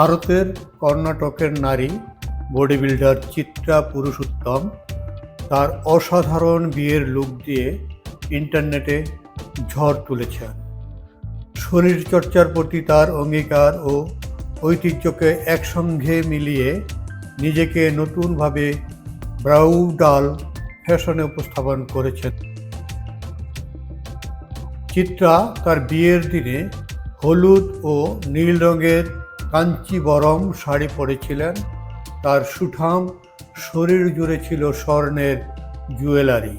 ভারতের কর্ণাটকের নারী বডি বিল্ডার চিত্রা পুরুষোত্তম তার অসাধারণ বিয়ের লুক দিয়ে ইন্টারনেটে ঝড় তুলেছেন। শরীরচর্চার প্রতি তার অঙ্গীকার ও ঐতিহ্যকে একসঙ্গে মিলিয়ে নিজেকে নতুনভাবে ব্রাউডাল ফ্যাশনে উপস্থাপন করেছেন। চিত্রা তার বিয়ের দিনে হলুদ ও নীল রঙের কাঞ্চিবরম শাড়ি পরেছিলেন। তার সুঠাম শরীর জুড়ে ছিল স্বর্ণের জুয়েলারি,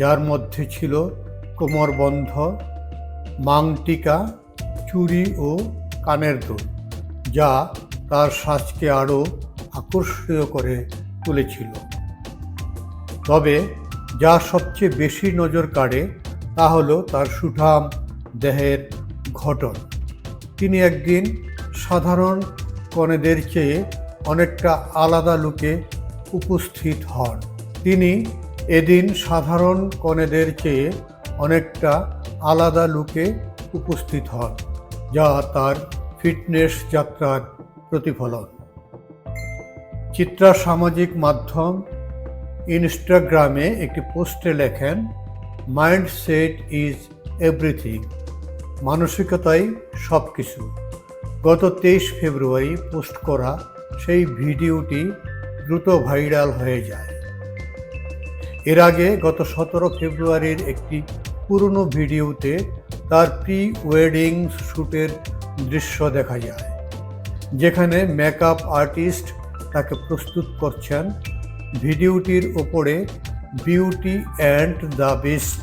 যার মধ্যে ছিল কোমরবন্ধ মাংটিকা, চুড়ি ও কানের দুল, যা তার সাজকে আরও আকর্ষণীয় করে তুলেছিল। তবে যা সবচেয়ে বেশি নজর কাড়ে তা হলো তার সুঠাম দেহের ঘটন। তিনি একদিন সাধারণ কনেদের চেয়ে অনেকটা আলাদা লুকে উপস্থিত হন। তিনি এদিন সাধারণ কনেদের চেয়ে অনেকটা আলাদা লুকে উপস্থিত হন, যা তার ফিটনেস যাত্রার প্রতিফলন। চিত্রা সামাজিক মাধ্যম ইনস্টাগ্রামে একটি পোস্টে লেখেন মাইন্ড সেট ইজ এভরিথিং। মানসিকতাই সব কিছু গত তেইশ ফেব্রুয়ারি পোস্ট করা সেই ভিডিওটি দ্রুত ভাইরাল হয়ে যায়। এর আগে গত সতেরো ফেব্রুয়ারির একটি পুরনো ভিডিওতে তার প্রি ওয়েডিং শ্যুটের দৃশ্য দেখা যায়, যেখানে মেকআপ আর্টিস্ট তাকে প্রস্তুত করছেন। ভিডিওটির ওপরে বিউটি অ্যান্ড দ্য বেস্ট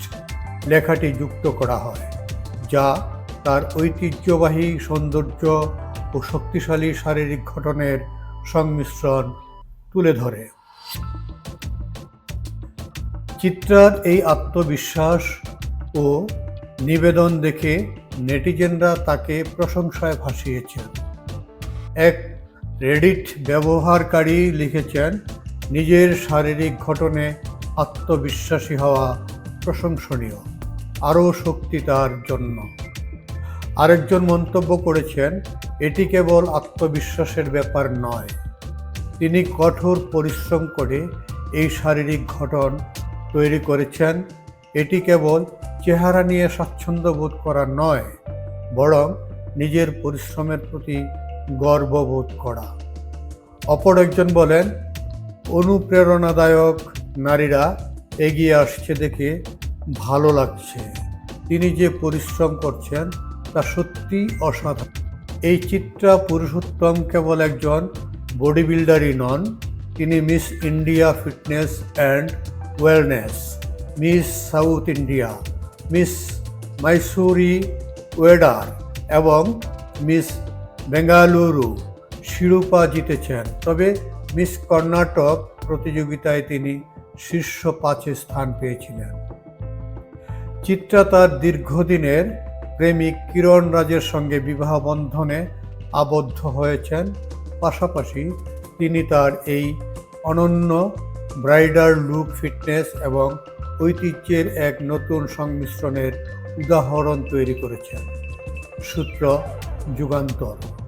লেখাটি যুক্ত করা হয়, যা তার ঐতিহ্যবাহী সৌন্দর্য ও শক্তিশালী শারীরিক গঠনের সংমিশ্রণ তুলে ধরে। চিত্রার এই আত্মবিশ্বাস ও নিবেদন দেখে নেটিজেনরা তাকে প্রশংসায় ভাসিয়েছেন। এক রেডিট ব্যবহারকারী লিখেছেন, নিজের শারীরিক ঘটনে আত্মবিশ্বাসী হওয়া প্রশংসনীয়। আরও শক্তি তার জন্য। আরেকজন মন্তব্য করেছেন, এটি কেবল আত্মবিশ্বাসের ব্যাপার নয়। তিনি কঠোর পরিশ্রম করে এই শারীরিক ঘটন তৈরি করেছেন। এটি কেবল চেহারা নিয়ে স্বাচ্ছন্দ্য বোধ করা নয়, বরং নিজের পরিশ্রমের প্রতি গর্ববোধ করা। অপর একজন বলেন, অনুপ্রেরণাদায়ক নারীরা এগিয়ে আসছে দেখে ভালো লাগছে। তিনি যে পরিশ্রম করছেন তা সত্যি অসাধারণ। এই চিত্রা পুরুষোত্তম কেবল একজন বডি বিল্ডারই নন, তিনি miss India fitness and wellness miss south India miss Mysuru Weider এবং মিস বেঙ্গালুরু শিরোপা জিতেছেন। তবে মিস কর্ণাটক প্রতিযোগিতায় তিনি শীর্ষ পাঁচে স্থান পেয়েছিলেন। চিত্রা তার দীর্ঘদিনের প্রেমিক কিরণ রাজের সঙ্গে বিবাহ বন্ধনে আবদ্ধ হয়েছেন। পাশাপাশি তিনি তার এই অনন্য ব্রাইডার লুক, ফিটনেস এবং ঐতিহ্যের এক নতুন সংমিশ্রণের উদাহরণ তৈরি করেছেন। সূত্র যুগান্তর।